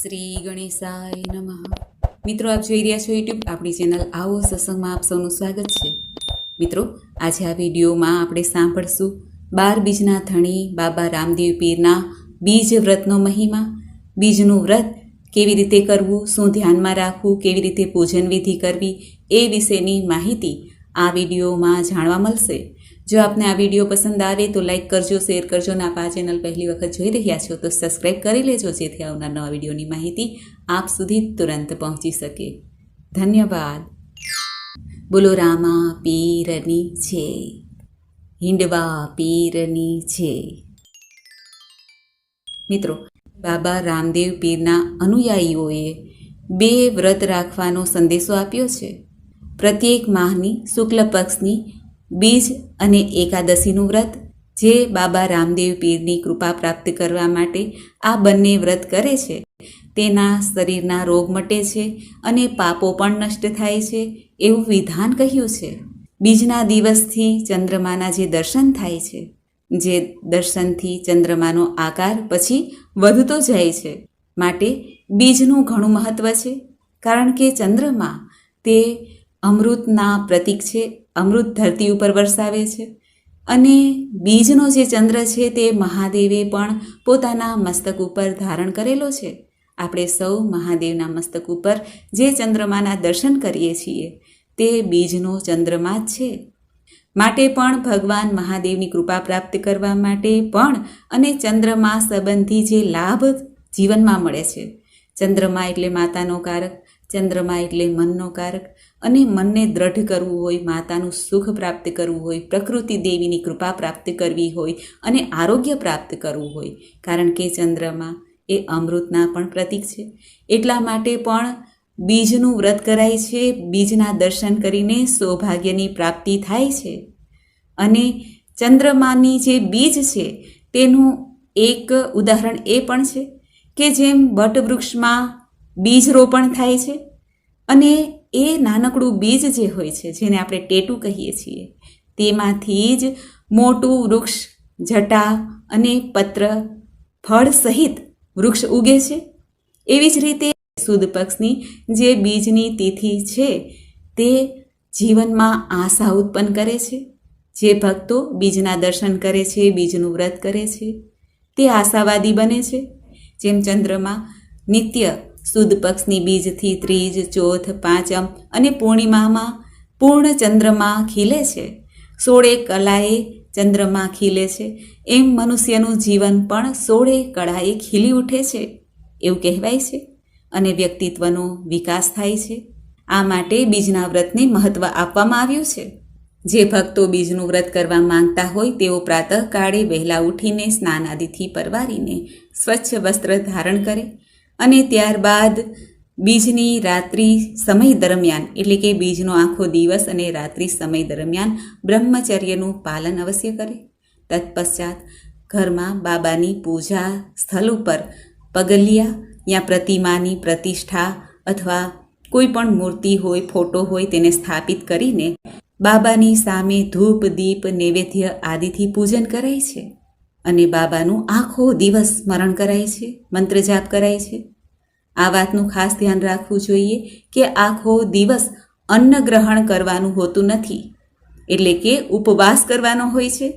શ્રી ગણેશાય નમઃ. મિત્રો, આપ જોઈ રહ્યા છો યુટ્યુબ આપણી ચેનલ આવો સત્સંગમાં આપ સૌનું સ્વાગત છે. મિત્રો, આજે આ વિડીયોમાં આપણે સાંભળશું બાર બીજના ધણી, બાબા રામદેવ પીરના બીજ વ્રતનો મહિમા. બીજનું વ્રત કેવી રીતે કરવું, શું ધ્યાનમાં રાખવું, કેવી રીતે પૂજન વિધિ કરવી એ વિશેની માહિતી આ વિડીયોમાં જાણવા મળશે. જો આપને આ વીડિયો પસંદ આવે તો લાઈક કરજો, શેર કરજો અને આપ આ ચેનલ પહેલી વખત જોઈ રહ્યા છો તો સબસ્ક્રાઈબ કરી લેજો જેથી આવનાર નવા વિડીયોની માહિતી આપ સુધી તુરંત પહોંચી શકે. ધન્યવાદ. બોલો, રામા પીરની છે. હિંડવા પીરની છે. મિત્રો, બાબા રામદેવ પીરના અનુયાયીઓએ બે વ્રત રાખવાનો સંદેશો આપ્યો છે. પ્રત્યેક માહની શુક્લ પક્ષની બીજ અને એકાદશીનું વ્રત. જે બાબા રામદેવ પીરની કૃપા પ્રાપ્ત કરવા માટે આ બંને વ્રત કરે છે. તેના શરીરના રોગ મટે છે અને પાપો પણ નષ્ટ થાય છે એવું વિધાન કહ્યું છે. બીજના દિવસથી ચંદ્રમાના જે દર્શન થાય છે, જે દર્શનથી ચંદ્રમાનો આકાર પછી વધતો જાય છે. માટે બીજનું ઘણું મહત્ત્વ છે, કારણ કે ચંદ્રમા તે અમૃતના પ્રતીક છે અમૃત ધરતી ઉપર વરસાવે છે. અને બીજનો જે ચંદ્ર છે તે મહાદેવે પણ પોતાના મસ્તક ઉપર ધારણ કરેલો છે. આપણે સૌ મહાદેવના મસ્તક ઉપર જે ચંદ્રમાના દર્શન કરીએ છીએ, તે બીજનો ચંદ્રમા જ છે. માટે પણ ભગવાન મહાદેવની કૃપા પ્રાપ્ત કરવા માટે પણ અને ચંદ્રમા સંબંધી જે લાભ જીવનમાં મળે છે. ચંદ્રમા એટલે માતાનો કારક, ચંદ્રમા એટલે મનનો કારક અને મનને દ્રઢ કરવું હોય, માતાનું સુખ પ્રાપ્ત કરવું હોય, પ્રકૃતિ દેવીની કૃપા પ્રાપ્ત કરવી હોય અને આરોગ્ય પ્રાપ્ત કરવું હોય. કારણ કે ચંદ્રમા એ અમૃતના પણ પ્રતીક છે. એટલા માટે પણ બીજનું વ્રત કરાય છે, બીજના દર્શન કરીને સૌભાગ્યની પ્રાપ્તિ થાય છે. અને ચંદ્રમાની જે બીજ છે, તેનું એક ઉદાહરણ એ પણ છે કે જેમ વટવૃક્ષમાં બીજ રોપણ થાય છે અને એ નાનકડું બીજ જે હોય છે, જેને આપણે ટેટું કહીએ છીએ, તેમાંથી જ મોટું વૃક્ષ, જટા અને પત્ર, ફળ સહિત વૃક્ષ ઉગે છે. એવી જ રીતે સુદ પક્ષની જે બીજની તિથિ છે, તે જીવનમાં આશા ઉત્પન્ન કરે છે. જે ભક્તો બીજના દર્શન કરે છે, બીજનું વ્રત કરે છે, તે આશાવાદી બને છે. જેમ ચંદ્રમાં નિત્ય સુદ પક્ષની બીજથી ત્રીજ, ચોથ, પાંચમ અને પૂર્ણિમામાં પૂર્ણ ચંદ્રમા ખીલે છે. સોળે કલાએ ચંદ્રમા ખીલે છે. એમ મનુષ્યનું જીવન પણ સોળે કળાએ ખીલી ઉઠે છે. એવું કહેવાય છે અને વ્યક્તિત્વનો વિકાસ થાય છે. આ માટે બીજના વ્રતને મહત્ત્વ આપવામાં આવ્યું છે. જે ભક્તો બીજનું વ્રત કરવા માંગતા હોય તેઓ પ્રાતઃકાળે વહેલા ઉઠીને સ્નાન આદિથી પરવારીને સ્વચ્છ વસ્ત્ર ધારણ કરે અને ત્યારબાદ બીજની રાત્રિ સમય દરમિયાન, એટલે કે બીજનો આખો દિવસ અને રાત્રિ સમય દરમિયાન બ્રહ્મચર્યનું પાલન અવશ્ય કરે. તત્પશ્ચાત ઘરમાં બાબાની પૂજા સ્થળ ઉપર પગલિયા યા પ્રતિમાની પ્રતિષ્ઠા અથવા કોઈ પણ મૂર્તિ હોય, ફોટો હોય તેને સ્થાપિત કરીને બાબાની સામે ધૂપ, દીપ, નૈવેદ્ય આદિથી પૂજન કરાય છે. અને બાબાનું આખો દિવસ સ્મરણ કરાય છે, મંત્ર જાપ કરાય છે. આ વાતનું ખાસ ધ્યાન રાખવું જોઈએ કે આખો દિવસ અન્ન ગ્રહણ કરવાનું હોતું નથી. એટલે કે ઉપવાસ કરવાનો હોય છે.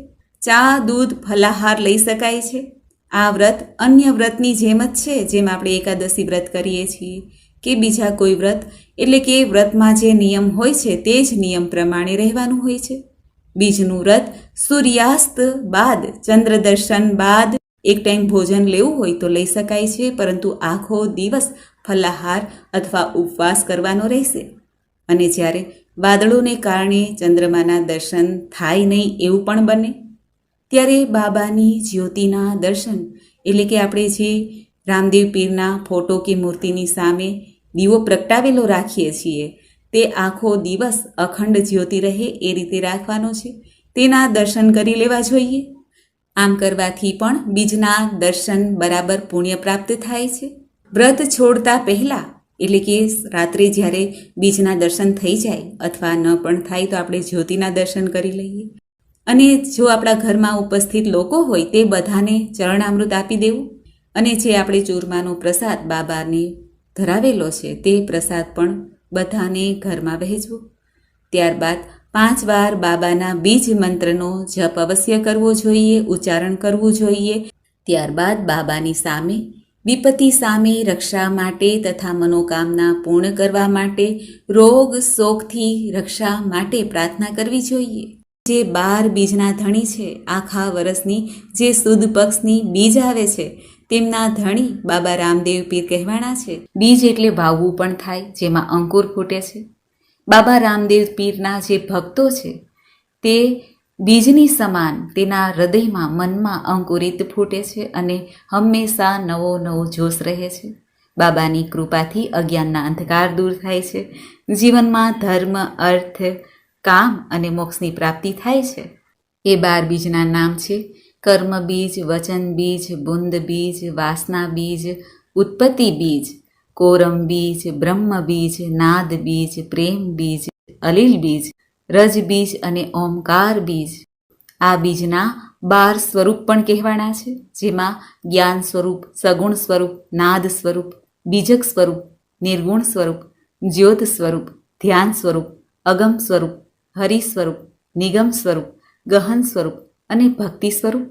ચા, દૂધ, ફલાહાર લઈ શકાય છે. આ વ્રત અન્ય વ્રતની જેમ જ છે, જેમ આપણે એકાદશી વ્રત કરીએ છીએ કે બીજા કોઈ વ્રત. એટલે કે વ્રતમાં જે નિયમ હોય છે, તે જ નિયમ પ્રમાણે રહેવાનું હોય છે. બીજનું વ્રત સૂર્યાસ્ત બાદ ચંદ્ર દર્શન બાદ. એક ટાઈમ ભોજન લેવું હોય તો લઈ શકાય છે, પરંતુ આખો દિવસ ફલાહાર અથવા ઉપવાસ કરવાનો રહેશે. અને જ્યારે વાદળોને કારણે ચંદ્રમાના દર્શન થાય નહીં એવું પણ બને, ત્યારે બાબાની જ્યોતિના દર્શન, એટલે કે આપણે જે રામદેવ પીરના ફોટો કે મૂર્તિની સામે દીવો પ્રગટાવેલો રાખીએ છીએ તે આખો દિવસ અખંડ જ્યોતિ રહે એ રીતે રાખવાનો છે. તેના દર્શન કરી લેવા જોઈએ. આમ કરવાથી પણ બીજના દર્શન બરાબર પુણ્ય પ્રાપ્ત થાય છે. વ્રત છોડતા પહેલાં, એટલે કે રાત્રે જ્યારે બીજના દર્શન થઈ જાય અથવા ન પણ થાય તો આપણે જ્યોતિના દર્શન કરી લઈએ. અને જો આપણા ઘરમાં ઉપસ્થિત લોકો હોય તે બધાને ચરણામૃત આપી દેવું. અને જે આપણે ચૂરમાનો પ્રસાદ બાબાને ધરાવેલો છે તે પ્રસાદ પણ બધાને ઘરમાં વહેંચવો. ત્યારબાદ પાંચ વાર બાબાના બીજ મંત્રનો જપ અવશ્ય કરવો જોઈએ, ઉચ્ચારણ કરવું જોઈએ. ત્યારબાદ બાબાની સામે, વિપત્તિ સામે રક્ષા માટે તથા મનોકામના પૂર્ણ કરવા માટે, રોગ શોકથી રક્ષા માટે પ્રાર્થના કરવી જોઈએ. જે બાર બીજના ધણી છે, આખા વર્ષની જે સુદ પક્ષની બીજ આવે છે તેમના ધણી બાબા રામદેવ પીર કહેવાના છે. બીજ એટલે વાવવું પણ થાય, જેમાં અંકુર ફૂટે છે. બાબા રામદેવ પીરના જે ભક્તો છે, તે બીજની સમાન તેના હૃદયમાં મનમાં અંકુરિત ફૂટે છે અને હંમેશા નવો નવો જોશ રહે છે. બાબાની કૃપાથી અજ્ઞાનના અંધકાર દૂર થાય છે. જીવનમાં ધર્મ, અર્થ, કામ અને મોક્ષની પ્રાપ્તિ થાય છે. એ બાર બીજના નામ છે. કર્મ બીજ, વચન બીજ, બુંદ બીજ, વાસના બીજ, ઉત્પત્તિ બીજ, કોરમ બીજ, બ્રહ્મ બીજ, નાદ બીજ, પ્રેમ બીજ, અલીલ બીજ, રજ બીજ અને ઓમકાર બીજ. આ બીજના બાર સ્વરૂપ પણ કહેવાના છે, જેમાં જ્ઞાન સ્વરૂપ, સગુણ સ્વરૂપ, નાદ સ્વરૂપ, બીજક સ્વરૂપ, નિર્ગુણ સ્વરૂપ, જ્યોત સ્વરૂપ, ધ્યાન સ્વરૂપ, અગમ સ્વરૂપ, હરિ સ્વરૂપ, નિગમ સ્વરૂપ, ગહન સ્વરૂપ અને ભક્તિ સ્વરૂપ.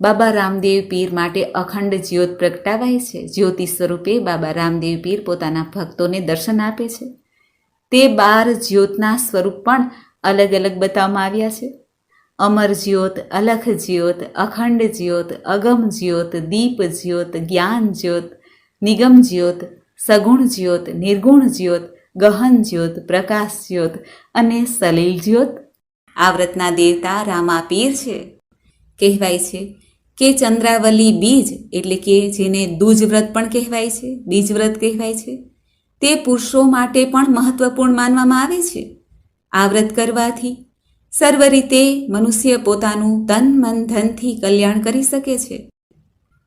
બાબા રામદેવ પીર માટે અખંડ જ્યોત પ્રગટાવાય છે. જ્યોતિ સ્વરૂપે બાબા રામદેવ પીર પોતાના ભક્તોને દર્શન આપે છે. તે બાર જ્યોતના સ્વરૂપ પણ અલગ અલગ બતાવવામાં આવ્યા છે. અમર જ્યોત, અલખ જ્યોત, અખંડ જ્યોત, અગમ જ્યોત, દીપ જ્યોત, જ્ઞાન જ્યોત, નિગમ જ્યોત, સગુણ જ્યોત, નિર્ગુણ જ્યોત, ગહન જ્યોત, પ્રકાશ જ્યોત અને સલીલ જ્યોત આ વ્રતના દેવતા રામાપીર છે. કહેવાય છે કે ચંદ્રાવલી બીજ એટલે કે જેને દૂજ વ્રત પણ કહેવાય છે, બીજ વ્રત કહેવાય છે, તે પુરુષો માટે પણ મહત્વપૂર્ણ માનવામાં આવે છે. આ વ્રત કરવાથી સર્વ રીતે મનુષ્ય પોતાનું તન, મન, ધનથી કલ્યાણ કરી શકે છે.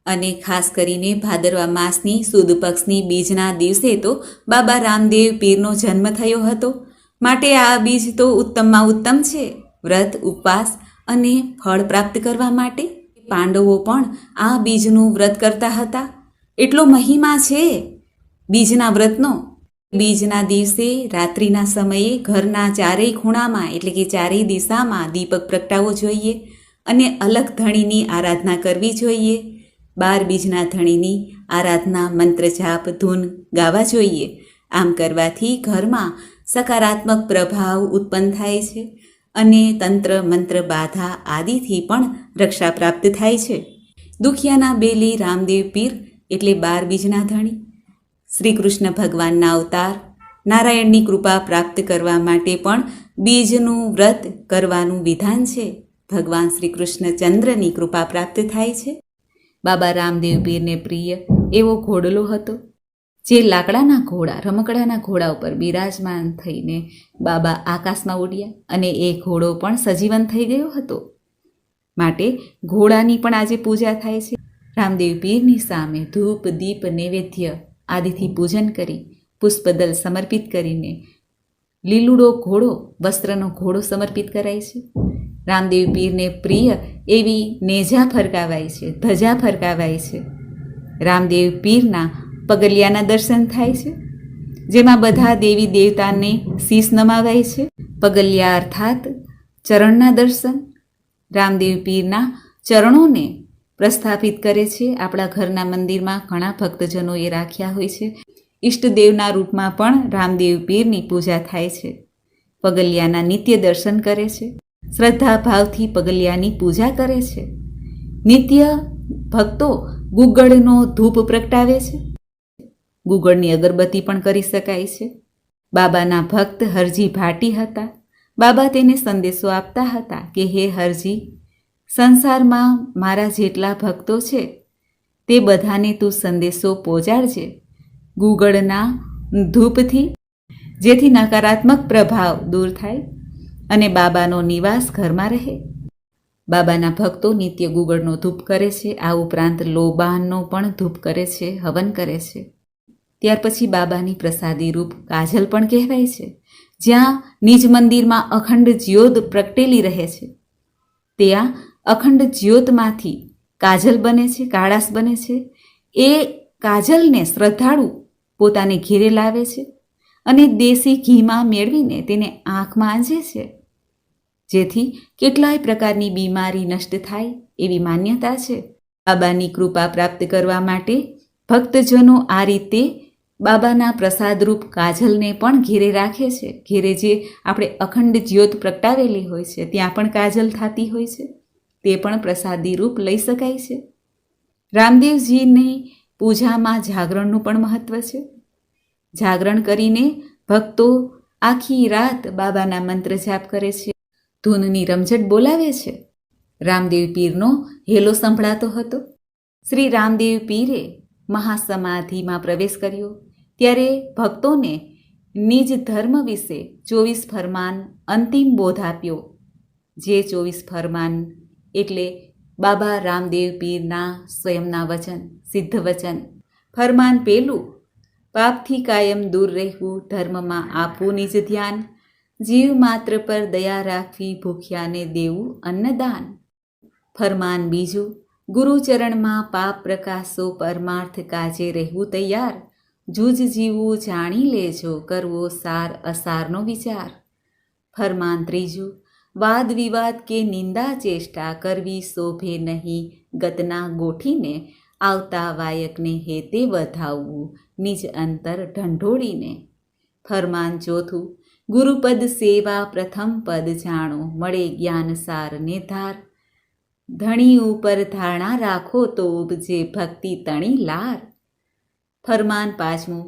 અને ખાસ કરીને ભાદરવા માસની સુદ પક્ષની બીજના દિવસે તો બાબા રામદેવ પીરનો જન્મ થયો હતો. માટે આ બીજ તો ઉત્તમમાં ઉત્તમ છે. વ્રત, ઉપવાસ અને ફળ પ્રાપ્ત કરવા માટે પાંડવો પણ આ બીજનું વ્રત કરતા હતા. એટલો મહિમા છે બીજના વ્રતનો. બીજના દિવસે રાત્રિના સમયે ઘરના ચારેય ખૂણામાં એટલે કે ચારેય દિશામાં દીપક પ્રગટાવવો જોઈએ અને અલગ ધણીની આરાધના કરવી જોઈએ. બાર બીજના ધણીની આરાધના મંત્ર જાપ, ધૂન ગાવા જોઈએ. આમ કરવાથી ઘરમાં સકારાત્મક પ્રભાવ ઉત્પન્ન થાય છે અને તંત્ર, મંત્ર, બાધા આદિથી પણ રક્ષા પ્રાપ્ત થાય છે. દુખિયાના બેલી રામદેવ પીર એટલે બાર બીજના ધણી શ્રી કૃષ્ણ ભગવાનના અવતાર, નારાયણની કૃપા પ્રાપ્ત કરવા માટે પણ બીજનું વ્રત કરવાનું વિધાન છે. ભગવાન શ્રી કૃષ્ણચંદ્રની કૃપા પ્રાપ્ત થાય છે. બાબા રામદેવ પીરને પ્રિય એવો ઘોડલો હતો. જે લાકડાના ઘોડા, રમકડાના ઘોડા ઉપર બિરાજમાન થઈને બાબા આકાશમાં ઉડ્યા અને એ ઘોડો પણ સજીવન થઈ ગયો હતો. માટે ઘોડાની પણ આજે પૂજા થાય છે. રામદેવ પીરની સામે ધૂપ, દીપ, નૈવેદ્ય આદિથી પૂજન કરી, પુષ્પદલ સમર્પિત કરીને લીલુડો ઘોડો, વસ્ત્રનો ઘોડો સમર્પિત કરાય છે. રામદેવ પીરને પ્રિય એવી નેજા ફરકાવાય છે, ધજા ફરકાવાય છે. રામદેવ પીરના પગલિયાના દર્શન થાય છે, જેમાં બધા દેવી દેવતાને શીશ નમાવાય છે. પગલિયા અર્થાત ચરણના દર્શન. રામદેવ પીરના ચરણોને પ્રસ્થાપિત કરે છે. આપણા ઘરના મંદિરમાં ઘણા ભક્તજનોએ રાખ્યા હોય છે. ઈષ્ટદેવના રૂપમાં પણ રામદેવ પીરની પૂજા થાય છે. પગલિયાના નિત્ય દર્શન કરે છે. શ્રદ્ધા ભાવથી પગલિયાની પૂજા કરે છે. નિત્ય ભક્તો ગુગળનો ધૂપ પ્રગટાવે છે. ગુગળની અગરબત્તી પણ કરી શકાય છે. બાબાના ભક્ત હરજી ભાટી હતા. બાબા તેને સંદેશો આપતા હતા કે, હે હરજી, સંસારમાં મારા જેટલા ભક્તો છે, તે બધાને તું સંદેશો પહોંચાડજે. ગુગળના ધૂપથી, જેથી નકારાત્મક પ્રભાવ દૂર થાય અને બાબાનો નિવાસ ઘરમાં રહે. બાબાના ભક્તો નિત્ય ગુગળનો ધૂપ કરે છે. આ ઉપરાંત લોબાનનો પણ ધૂપ કરે છે, હવન કરે છે. ત્યાર પછી બાબાની પ્રસાદી રૂપ કાજલ પણ કહેવાય છે. જ્યાં નિજ મંદિરમાં અખંડ જ્યોત પ્રગટેલી રહે છે. ત્યાં અખંડ જ્યોતમાંથી કાજલ બને છે કાળાશ બને છે. એ કાજલને શ્રદ્ધાળુ પોતાને ઘેરે લાવે છે અને દેશી ઘીમાં મેળવીને તેને આંખમાં આંજે છે. જેથી કેટલાય પ્રકારની બીમારી નષ્ટ થાય એવી માન્યતા છે. બાબાની કૃપા પ્રાપ્ત કરવા માટે ભક્તજનો આ રીતે બાબાના પ્રસાદરૂપ કાજલને પણ ઘેરે રાખે છે. ઘેરે જે આપણે અખંડ જ્યોત પ્રગટાવેલી હોય છે, ત્યાં પણ કાજલ થતી હોય છે. તે પણ પ્રસાદી રૂપ લઈ શકાય છે. રામદેવજીની પૂજામાં જાગરણનું પણ મહત્વ છે. જાગરણ કરીને ભક્તો આખી રાત બાબાના મંત્ર જાપ કરે છે. ધૂનની રમઝટ બોલાવે છે. રામદેવ પીરનો હેલો સંભળાતો હતો. શ્રી રામદેવ પીરે મહાસમાધિમાં પ્રવેશ કર્યો. ત્યારે ભક્તોને નિજ ધર્મ વિશે ચોવીસ ફરમાન અંતિમ બોધ આપ્યો. જે ચોવીસ ફરમાન એટલે બાબા રામદેવ પીરના સ્વયંના વચન, સિદ્ધ વચન. ફરમાન પેલું, પાપથી કાયમ દૂર રહેવું ધર્મમાં આપવું નિજ ધ્યાન. જીવ માત્ર પર દયા રાખવી ભૂખ્યાને દેવું અન્નદાન. ફરમાન બીજું, ગુરુચરણમાં પાપ પ્રકાશો પરમાર્થ કાજે રહેવું તૈયાર. જૂજ જીવવું જાણી લેજો કરવો સાર અસારનો વિચાર. ફરમાન ત્રીજું, વાદ વિવાદ કે નિંદા ચેષ્ટા કરવી શોભે નહીં. ગતના ગોઠીને આવતા વાયકને હેતે વધાવવું, નિજ અંતર ઢંઢોળીને. ફરમાન ચોથું, ગુરુપદ સેવા પ્રથમ પદ જાણો, મળે જ્ઞાન સારને ધાર. ધણી ઉપર ધારણા રાખો તો ઉપજે ભક્તિ તણી લાર. ફરમાન પાંચમું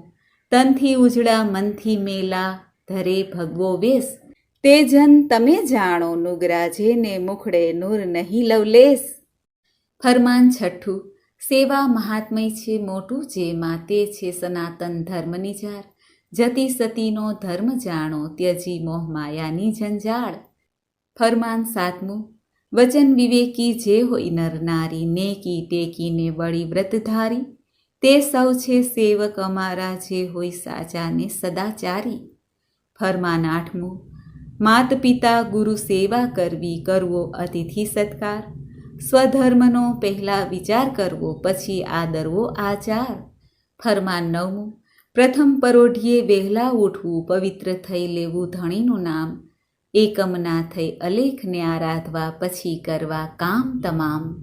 તનથી ઉજળા, મનથી મેલા, ધરે ભગવો વેશ. તે જન તમે જાણો, નુગરાજે ને મુખડે નૂર નહીં લવલેશ ફરમાન છઠ્ઠું, સેવા મહાત્મય છે મોટું જે માતે છે સનાતન ધર્મની જાર જતી સતીનો ધર્મ જાણો, ત્યજી મોહ માયાની જંજાળ ફરમાન સાતમું, વચન વિવેકી જે હોય નર નારી, નેકી ટેકીને વળી વ્રતધારી તે સૌ છે સેવક અમારા જે હોય સાચાને સદાચારી. ફરમાન આઠમું માત પિતા ગુરુ સેવા કરવી કરવો અતિથિ સત્કાર. સ્વધર્મનો પહેલા વિચાર કરવો, પછી આદરવો આચાર. ફરમાન નવમું, પ્રથમ પરોઢીએ વહેલા ઉઠવું, પવિત્ર થઈ લેવું ધણીનું નામ. એકમ ના થઈ અલેખને આરાધવા, પછી કરવા કામ તમામ.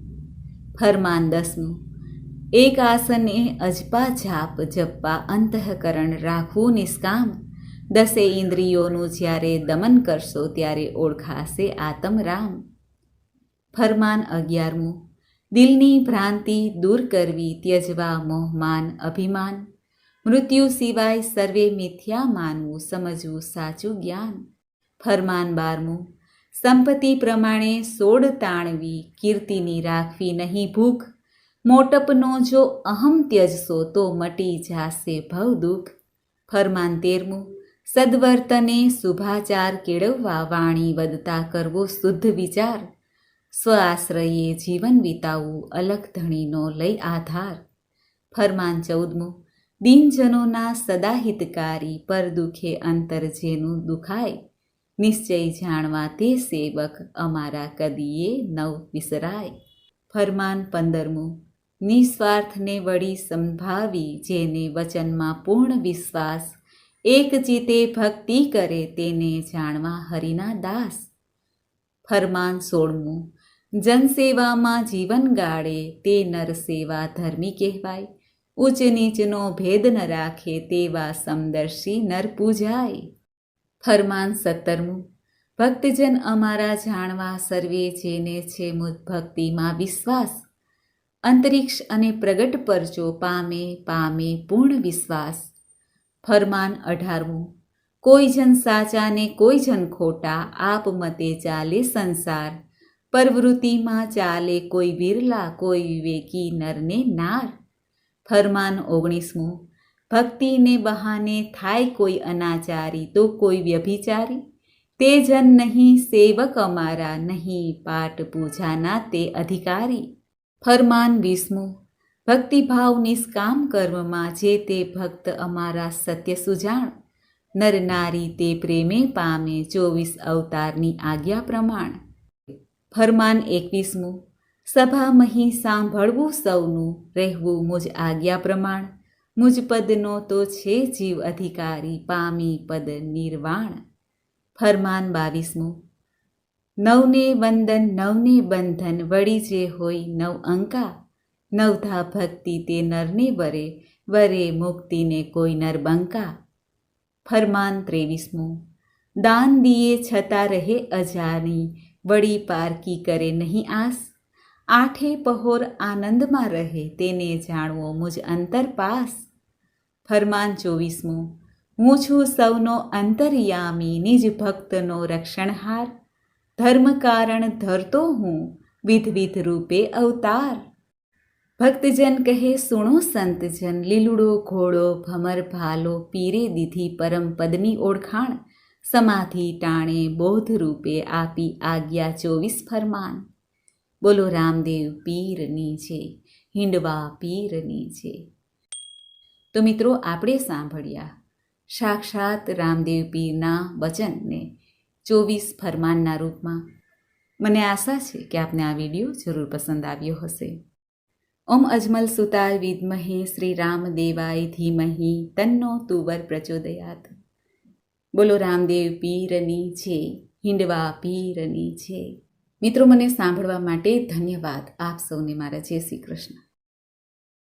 ફરમાન દસમું એક આસને અજપા જાપ જપવા અંતઃકરણ રાખવું નિષ્કામ. દસે ઇન્દ્રિયોનું જ્યારે દમન કરશો ત્યારે ઓળખાશે આતમ રામ. ફરમાન અગિયારમું, દિલની ભ્રાંતિ દૂર કરવી ત્યજવા મોહમાન અભિમાન. મૃત્યુ સિવાય સર્વે મિથ્યા માનવું સમજવું સાચું જ્ઞાન. ફરમાન બારમું, સંપત્તિ પ્રમાણે સોડ તાણવી, કીર્તિની રાખવી નહીં ભૂખ. મોટપનો જો અહમ ત્યજશો તો મટી જાશે ભવ દુઃખ. ફરમાન તેરમું, સદવર્તને શુભાચાર કેળવવા વાણી વધતા કરવો શુદ્ધ વિચાર. સ્વ આશ્રયે જીવન વિતાવવું અલગ ધણીનો લઈ આધાર. ફરમાન ચૌદમું, દિનજનોના સદા હિતકારી પર દુઃખે અંતર જેનું દુખાય. નિશ્ચય જાણવા તે સેવક અમારા કદીએ નવ વિસરાય. ફરમાન પંદરમું નિસ્વાર્થને વળી સંભાવી જેને વચનમાં પૂર્ણ વિશ્વાસ, એક જીતે ભક્તિ કરે તેને જાણવા હરિના દાસ. ફરમાન સોળમું, જનસેવામાં જીવન ગાળે તે નરસેવા ધર્મી કહેવાય. ઉચ્ચ નીચનો ભેદ ન રાખે તેવા સમદર્શી નર પૂજાય. ફરમાન સત્તરમું, ભક્તજન અમારા જાણવા સર્વે જેને છે મુદ ભક્તિમાં વિશ્વાસ. અંતરિક્ષ અને પ્રગટ પરચો પામે પામે પૂર્ણ વિશ્વાસ. ફરમાન અઢારમું, કોઈ જન સાચા ને કોઈ જન ખોટા, આપ મતે ચાલે સંસાર. પ્રવૃત્તિમાં ચાલે કોઈ વિરલા કોઈ વિવેકી નરને નાર. ફરમાન ઓગણીસમું ભક્તિને બહાને થાય કોઈ અનાચારી તો કોઈ વ્યભિચારી. તે જન નહીં, સેવક અમારા નહીં પાઠ પૂજાના તે અધિકારી. ફરમાન વીસમું, ભક્તિભાવ નિષ્કામ કર્મમાં જે તે ભક્ત અમારા સત્ય સુજાણ, નર નારી તે પ્રેમે પામે ચોવીસ અવતારની આજ્ઞા પ્રમાણ. ફરમાન એકવીસમું સભામહી સાંભળવું સૌનું, રહેવું મુજ આજ્ઞા પ્રમાણ. મુજ પદનો તો છે જીવ અધિકારી, પામી પદ નિર્વાણ. ફરમાન બાવીસમું નવને વંદન, નવને બંધન, વળી જે હોય નવ અંકા. નવધા ભક્તિ તે નરને વરે વરે મુક્તિને કોઈ નરબંકા ફરમાન ત્રેવીસમું, દાન દીએ છતાં રહે અજાની વળી પારકી કરે નહીં આસ. આઠે પહોર આનંદમાં રહે, તેને જાણવો મુજ અંતર પાસ. ફરમાન ચોવીસમું હું છું સૌનો અંતરયામી, નિજ ભક્તનો રક્ષણહાર. ધર્મ કારણ ધરતો હું વિધવિધ રૂપે અવતાર. ભક્તજન કહે, સુણો સંતજન, લીલુડો, ઘોડો, ભમર, ભાલો, પીરે, દીધી, પરમ પદની ઓળખાણ. સમાધિ ટાણે, બોધ રૂપે આપી આજ્ઞા ચોવીસ ફરમાન. બોલો, રામદેવ પીરની છે, હિંડવા પીરની છે. તો મિત્રો, આપણે સાંભળ્યા, સાક્ષાત રામદેવ પીરના વચનને ચોવીસ ફરમાનના રૂપમાં. મને આશા છે કે આપને આ વીડિયો જરૂર પસંદ આવ્યો હશે. ઓમ અજમલ સુતાય વિદ્મહે શ્રી રામ દેવાય ધીમહી તન્નો તુવર પ્રચોદયાત. બોલો રામદેવ પીરની છે હિંડવા પીરની છે મિત્રો, મને સાંભળવા માટે ધન્યવાદ. આપ સૌને મારા જય શ્રી કૃષ્ણ.